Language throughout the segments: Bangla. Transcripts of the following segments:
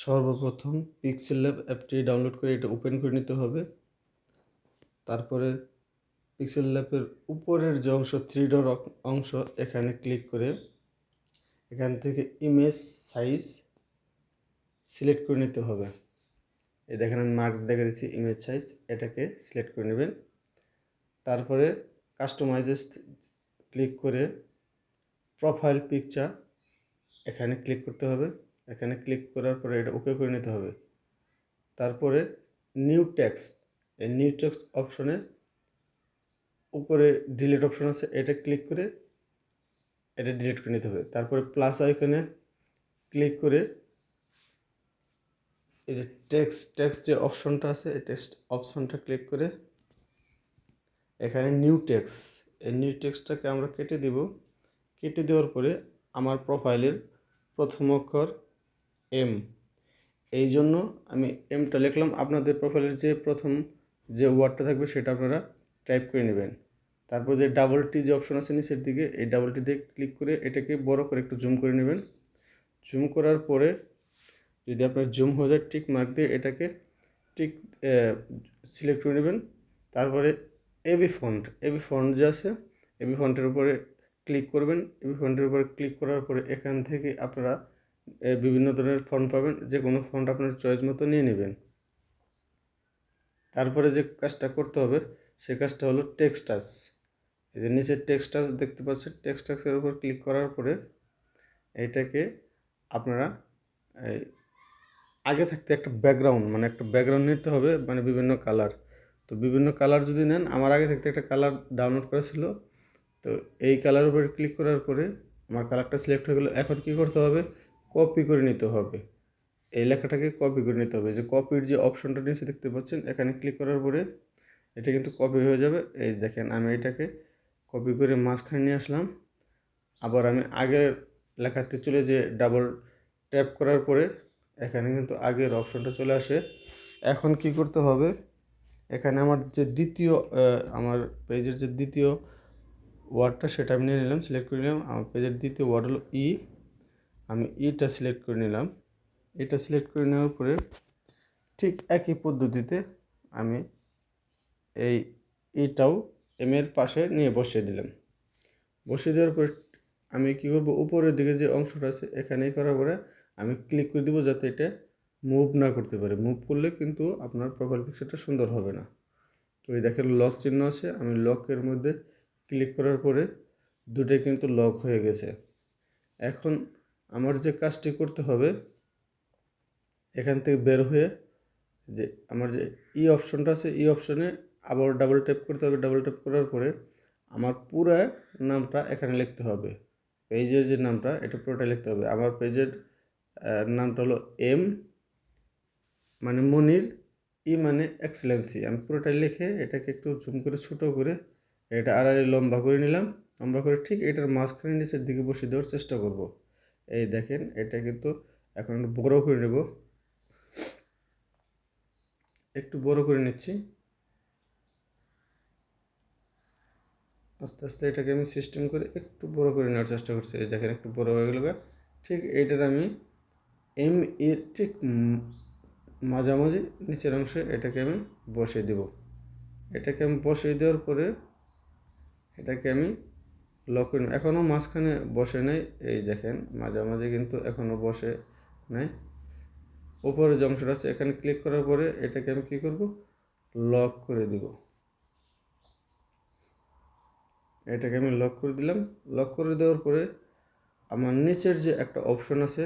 সর্বপ্রথম পিক্সেল ল্যাব অ্যাপটি ডাউনলোড করে এটা ওপেন করে নিতে হবে। তারপরে পিক্সেল ল্যাবের উপরের যে অংশ থ্রি ডর অংশ, এখানে ক্লিক করে এখান থেকে ইমেজ সাইজ সিলেক্ট করে নিতে হবে। এই দেখেন, আমি মার্ক দেখে দিচ্ছি, ইমেজ সাইজ, এটাকে সিলেক্ট করে নেবেন। তারপরে কাস্টমাইজেস ক্লিক করে প্রোফাইল পিকচার এখানে ক্লিক করতে হবে। এখানে ক্লিক করার পরে এটা ওকে করে নিতে হবে। তারপরে নিউ টেক্সট এই নিউ টেক্সট অপশনে উপরে ডিলিট অপশন আছে, এটা ক্লিক করে এটা ডিলিট করে নিতে হবে। তারপরে প্লাস আইকনে ক্লিক করে এই যে টেক্সট টেক্সট যে অপশনটা আছে, এই টেক্সট অপশনটা ক্লিক করে এখানে নিউ টেক্সট এই নিউ টেক্সটটাকে আমরা কেটে দিব। কেটে দেওয়ার পরে আমার প্রোফাইলের প্রথম অক্ষর এম। এই জন্য আমি এমটা লিখলাম। আপনাদের প্রোফাইলের যে প্রথম যে ওয়ার্ডটা থাকবে সেটা আপনারা টাইপ করে নেবেন। তারপর যে ডাবল টি যে অপশন আছে নিচের দিকে, এই ডাবল টি দিয়ে ক্লিক করে এটাকে বড় করে একটু জুম করে নেবেন। জুম করার পরে যদি আপনার জুম হয়ে যায় টিক মার্ক দিয়ে এটাকে টিক সিলেক্ট করে নেবেন। তারপরে এবি ফন্ট এবি ফন্ট যে আছে এবি ফন্টের উপরে ক্লিক করবেন। এবি ফন্টের উপরে ক্লিক করার পরে এখান থেকে আপনারা বিভিন্ন ধরনের ফন্ট পাবেন যে কোনো ফন্ট আপনার চয়েস মতো নিয়ে নেবেন। তারপরে যে কাজটা করতে হবে, সে কাজটা হলো টেক্সট টাচ এই যে নিচে টেক্সট টাচ দেখতে পাচ্ছেন টেক্সট টাচের উপর ক্লিক করার পরে এইটাকে আপনারা আগে থাকতে একটা ব্যাকগ্রাউন্ড মানে একটা ব্যাকগ্রাউন্ড নিতে হবে মানে বিভিন্ন কালার তো বিভিন্ন কালার যদি নেন, আমার আগে থাকতে একটা কালার ডাউনলোড করা ছিল, তো এই কালার উপরে ক্লিক করার পরে আমার কালারটা সিলেক্ট হয়ে গেলো। এখন কী করতে হবে? কপি করে নিতে হবে। এই লেখাটাকে কপি করে নিতে হবে। যে কপির যে অপশনটা নিচে দেখতে পাচ্ছেন, এখানে ক্লিক করার পরে এটা কিন্তু কপি হয়ে যাবে। এই দেখেন, আমি এটাকে কপি করে মাঝখানে নিয়ে আসলাম। আবার আমি আগের লেখাতে চলে যে ডাবল ট্যাপ করার পরে এখানে কিন্তু আগের অপশনটা চলে আসে। এখন কি করতে হবে? এখানে আমার যে দ্বিতীয় আমার পেজের যে দ্বিতীয় ওয়ার্ডটা সেটা আমি নিয়ে নিলাম সিলেক্ট করে নিলাম। আমার পেজের দ্বিতীয় ওয়ার্ড হলো ই আমি ইটা সিলেক্ট করে নিলাম। এটা সিলেক্ট করে নেওয়ার পরে ঠিক একই পদ্ধতিতে আমি এই ইটাও এম এর পাশে নিয়ে বসিয়ে দিলাম। বসিয়ে দেওয়ার পরে আমি কী করব? উপরের দিকে যে অংশটা আছে, এখানেই করার পরে আমি ক্লিক করে দেবো যাতে এটা মুভ না করতে পারে। মুভ করলে কিন্তু আপনার প্রোফাইল পিকচারটা সুন্দর হবে না। তো এই দেখেন লক চিহ্ন আছে, আমি লকের মধ্যে ক্লিক করার পরে দুটোই কিন্তু লক হয়ে গেছে। এখন আমার যে কাজটি করতে হবে, এখান থেকে বের হয়ে যে আমার যে ই অপশনটা আছে ই অপশনে আবার ডাবল ট্যাপ করতে হবে। ডাবল ট্যাপ করার পরে আমার পুরো নামটা এখানে লিখতে হবে। পেজের যে নামটা, এটা পুরোটা লিখতে হবে। আমার পেজের নামটা হলো এম মানে মনির ই মানে এক্সেলেন্সি আমি পুরোটা লিখে এটাকে একটু জুম করে, ছোটো করে এটা আড়াই লম্বা করে নিলাম। লম্বা করে ঠিক এটার মাঝখানে নিচের দিকে বসিয়ে দেওয়ার চেষ্টা করব। এই দেখেন, এটা কিন্তু এখন বড় করে নেব। একটু বড় করে নিচ্ছি। আস্তে আস্তে এটাকে আমি সিস্টেম করে একটু বড় করে নেওয়ার চেষ্টা করছি। এই দেখেন, একটু বড় হয়ে গেল ঠিক এইটার আমি এম এর ঠিক মাঝামাঝি নিচের অংশে এটাকে আমি বসিয়ে দেব। এটাকে আমি বসিয়ে দেওয়ার পরে এটাকে আমি লক এখনও মাঝখানে বসে নেই। এই দেখেন, মাঝামাঝি কিন্তু এখনও বসে নেই। উপরে যে অংশটা আছে, এখানে ক্লিক করার পরে এটাকে আমি কী করব? লক করে দিব। এটাকে আমি লক করে দিলাম। লক করে দেওয়ার পরে আমার নিচের যে একটা অপশন আছে,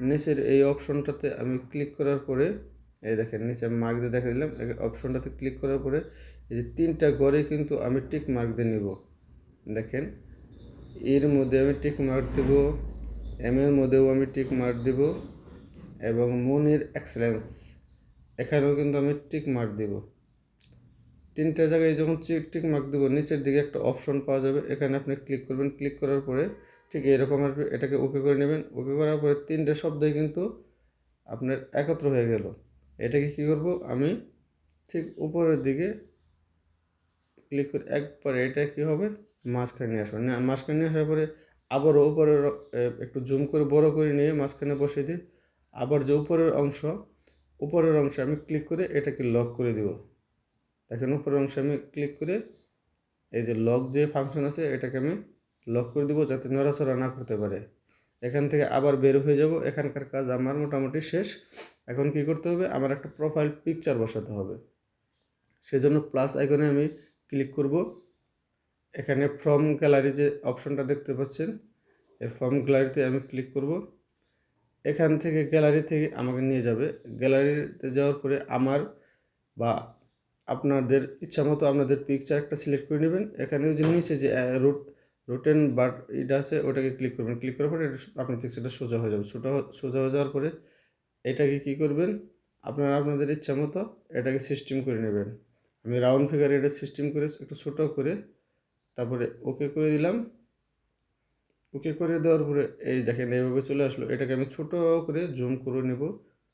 নিচের এই অপশনটাতে আমি ক্লিক করার পরে, এই দেখেন, নিচে মার্ক দিয়ে দেখা দিলাম। অপশনটাতে ক্লিক করার পরে এই যে তিনটা গড়ে কিন্তু আমি টিক মার্ক দিয়ে নিব। দেখেন, এর মধ্যে আমি টিক মার্ক দেব এম এর মধ্যেও আমি টিক মার্ক দেব এবং মনির এক্সেলেন্স এখানেও কিন্তু আমি টিক মার্ক দেব। তিনটা জায়গায় যখন টিক মার্ক দেবো, নিচের দিকে একটা অপশন পাওয়া যাবে, এখানে আপনি ক্লিক করবেন ক্লিক করার পরে ঠিক এরকম আসবে, এটাকে ওকে করে নেবেন ওকে করার পরে তিনটে শব্দই কিন্তু আপনার একত্র হয়ে গেল। এটাকে কী করব? আমি ঠিক উপরের দিকে ক্লিক করে, একবারে এটা কী হবে? মাঝখানে নিয়ে আসবেন। মাঝখানে নিয়ে আসার পরে আবারও উপরে একটু জুম করে বড় করে নিয়ে মাঝখানে বসিয়ে দিয়ে আবার যে উপরের অংশ, উপরের অংশে আমি ক্লিক করে এটাকে লক করে দিব। দেখেন উপরের অংশে আমি ক্লিক করে এই যে লক যে ফাংশন আছে, এটাকে আমি লক করে দিব যাতে নড়াচড়া না করতে পারে। এখান থেকে আবার বের হয়ে যাব, এখানকার কাজ আমার মোটামুটি শেষ। এখন কি করতে হবে? আমার একটা প্রোফাইল পিকচার বসাতে হবে। সেজন্য প্লাস আইকনে আমি ক্লিক করব। এখানে ফ্রম গ্যালারি যে অপশনটা দেখতে পাচ্ছেন, এই ফর্ম গ্যালারিতে আমি ক্লিক করব। এখান থেকে গ্যালারি থেকে আমাকে নিয়ে যাবে। গ্যালারিতে যাওয়ার পরে আমার বা আপনাদের ইচ্ছা মতো আপনাদের পিকচার একটা সিলেক্ট করে নেবেন। এখানে যে নিচে যে রুট রুটেন বাট এটা আছে, ওটাকে ক্লিক করবেন। ক্লিক করার পরে আপনার পিকচারটা সোজা হয়ে যাবে। সোজা সোজা হয়ে যাওয়ার পরে এটাকে কী করবেন? আপনারা আপনাদের ইচ্ছা মতো এটাকে সিস্টেম করে নেবেন। আমি রাউন্ড ফিগার এটা সিস্টেম করে একটু ছোটো করে তারপরে ওকে করে দিলাম। ওকে করে দেওয়ার পরে এই দেখেন এইভাবে চলে আসলো। এটাকে আমি ছোটো করে জুম করে নেব।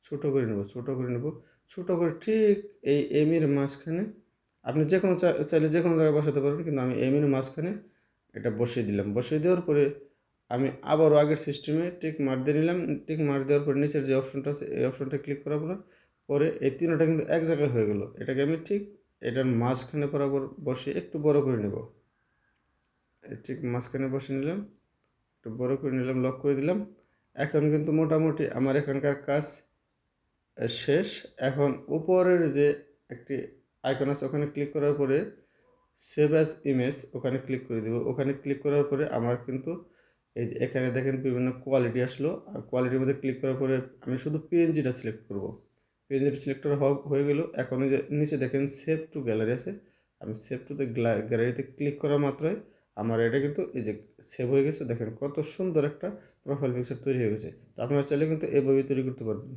ছোটো করে নেব, ছোটো করে নেব। ছোটো করে ঠিক এই এমির মাঝখানে আপনি যে কোনো চাইলে যে কোনো জায়গায় বসাতে পারবেন, কিন্তু আমি এমির মাঝখানে এটা বসিয়ে দিলাম। বসিয়ে দেওয়ার পরে আমি আবারও আগের সিস্টেমে টিক মার দিয়ে নিলাম। টিক মার দেওয়ার পরে নিচের যে অপশনটা আছে, এই অপশনটা ক্লিক করার পরে পরে এই তিনটা কিন্তু এক জায়গায় হয়ে গেল। এটাকে আমি ঠিক এটার মাঝখানে বরাবর বসিয়ে একটু বড় করে নেব। ঠিক মাঝখানে বসে নিলাম, একটু বড় করে নিলাম লক করে দিলাম। এখন কিন্তু মোটামুটি আমার এখানকার কাজ শেষ। এখন উপরের যে একটি আইকন আছে, ওখানে ক্লিক করার পরে সেভ অ্যাজ ইমেজ ওখানে ক্লিক করে দেবো। ওখানে ক্লিক করার পরে আমার কিন্তু এই যে এখানে দেখেন বিভিন্ন কোয়ালিটি আসলো। আর কোয়ালিটির মধ্যে ক্লিক করার পরে আমি শুধু পিএনজিটা সিলেক্ট করব। পিএনজিটা সিলেক্ট করা হয়ে গেল। এখন যে নিচে দেখেন সেভ টু গ্যালারি আছে। আমি সেভ টু দ্য গ্যালারিতে ক্লিক করা মাত্রই আমার এটা কিন্তু এই যে সেভ হয়ে গেছে, দেখেন কত সুন্দর একটা প্রোফাইল পিকচার তৈরি হয়ে গেছে। তো আপনারা চাইলে কিন্তু এভাবেই তৈরি করতে পারবেন।